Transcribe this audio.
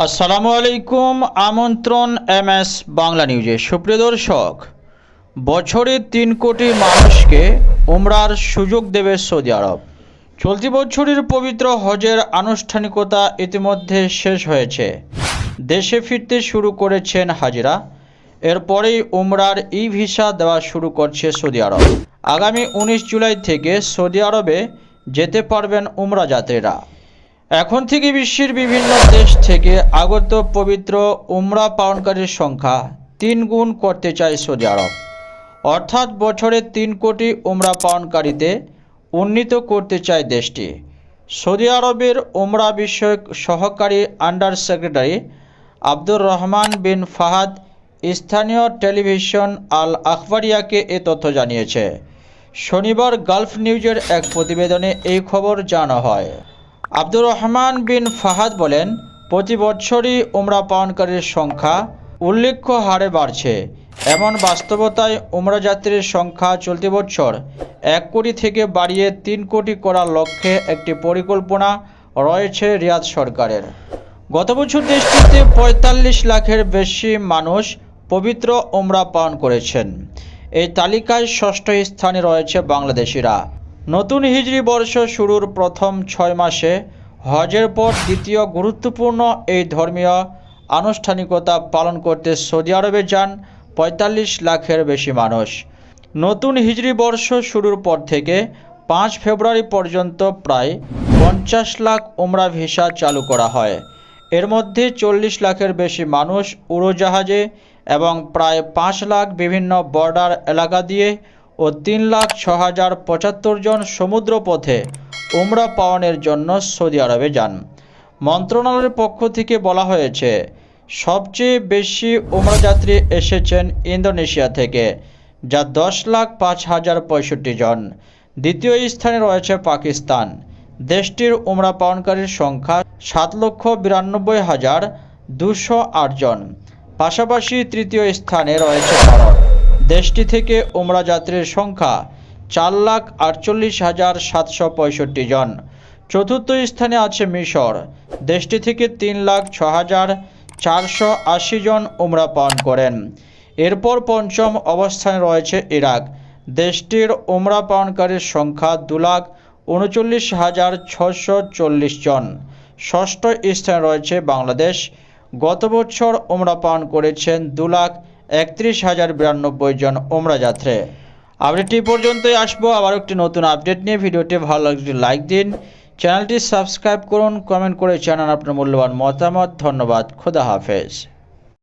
আসসালামু আলাইকুম, আমন্ত্রণ এম এস বাংলা নিউজে। সুপ্রিয় দর্শক, বছরে তিন কোটি মানুষকে উমরার সুযোগ দেবে সৌদি আরব। চলতি বছরের পবিত্র হজের আনুষ্ঠানিকতা ইতিমধ্যে শেষ হয়েছে। দেশে ফিরতে শুরু করেছেন হাজিরা। এরপরেই উমরার ই ভিসা দেওয়া শুরু করছে সৌদি আরব। আগামী উনিশ জুলাই থেকে সৌদি আরবে যেতে পারবেন উমরা যাত্রীরা। এখন থেকে বিশ্বের বিভিন্ন দেশ থেকে আগত পবিত্র উমরা পালনকারীর সংখ্যা তিন গুণ করতে চায় সৌদি আরব। অর্থাৎ বছরে তিন কোটি উমরা পালনকারীতে উন্নীত করতে চায় দেশটি। সৌদি আরবের উমরা বিষয়ক সহকারী under secretary Abdur Rahman bin Fahad স্থানীয় টেলিভিশন আল আখবারিয়াকে এ তথ্য জানিয়েছে। শনিবার গালফ নিউজের এক প্রতিবেদনে এই খবর জানা হয়। আব্দুর রহমান বিন ফাহাদ বলেন, প্রতি বছরই উমরা পালনকারীর সংখ্যা উল্লেখ্য হারে বাড়ছে। এমন বাস্তবতায় উমরা যাত্রীর সংখ্যা চলতি বছর এক কোটি থেকে বাড়িয়ে তিন কোটি করার লক্ষ্যে একটি পরিকল্পনা রয়েছে রিয়াদ সরকারের। গত বছর দেশটিতে পঁয়তাল্লিশ লাখের বেশি মানুষ পবিত্র উমরা পালন করেছেন। এই তালিকায় ষষ্ঠ স্থানে রয়েছে বাংলাদেশিরা। নতুন হিজরি বর্ষ শুরুর প্রথম ছয় মাসে হজের পর দ্বিতীয় গুরুত্বপূর্ণ এই ধর্মীয় আনুষ্ঠানিকতা পালন করতে সৌদি আরবে যান পঁয়তাল্লিশ লাখের বেশি মানুষ। নতুন হিজরি বর্ষ শুরুর পর থেকে পাঁচ ফেব্রুয়ারি পর্যন্ত প্রায় পঞ্চাশ লাখ উমরা ভিসা চালু করা হয়। এর মধ্যে চল্লিশ লাখের বেশি মানুষ উড়োজাহাজে এবং প্রায় পাঁচ লাখ বিভিন্ন বর্ডার এলাকা দিয়ে ও তিন লাখ ছ হাজার পঁচাত্তর জন সমুদ্রপথে উমরা পাওয়ানোর জন্য সৌদি আরবে যান। মন্ত্রণালয়ের পক্ষ থেকে বলা হয়েছে, সবচেয়ে বেশি উমরা যাত্রী এসেছেন ইন্দোনেশিয়া থেকে, যা দশ লাখ পাঁচ হাজার পঁয়ষট্টি জন। দ্বিতীয় স্থানে রয়েছে পাকিস্তান। দেশটির উমরা পালনকারীর সংখ্যা সাত লক্ষ বিরানব্বই হাজার দুশো আট জন। পাশাপাশি তৃতীয় স্থানে রয়েছে ভারত। দেশটি থেকে উমরা যাত্রীর সংখ্যা চার লাখ আটচল্লিশ হাজার সাতশো পঁয়ষট্টি জন। চতুর্থ স্থানে আছে মিশর। দেশটি থেকে তিন লাখ ছ হাজার চারশো আশি জন উমরা পালন করেন। এরপর পঞ্চম অবস্থানে রয়েছে ইরাক। দেশটির উমরা পালনকারীর সংখ্যা দু লাখ উনচল্লিশ হাজার ছশো চল্লিশ জন। ষষ্ঠ স্থানে রয়েছে বাংলাদেশ। গত বছর উমরা পালন করেছেন দু লাখ একত্রিশ হাজার বিরানব্বই জন ওমরা যাত্রী আপডেটটি পর্যন্তই আসব। আবার একটি নতুন আপডেট নিয়ে। ভিডিওটি ভালো লাগলে লাইক দিন। চ্যানেলটি সাবস্ক্রাইব করুন, কমেন্ট করে জানান আপনার মূল্যবান মতামত। ধন্যবাদ। খোদা হাফেজ।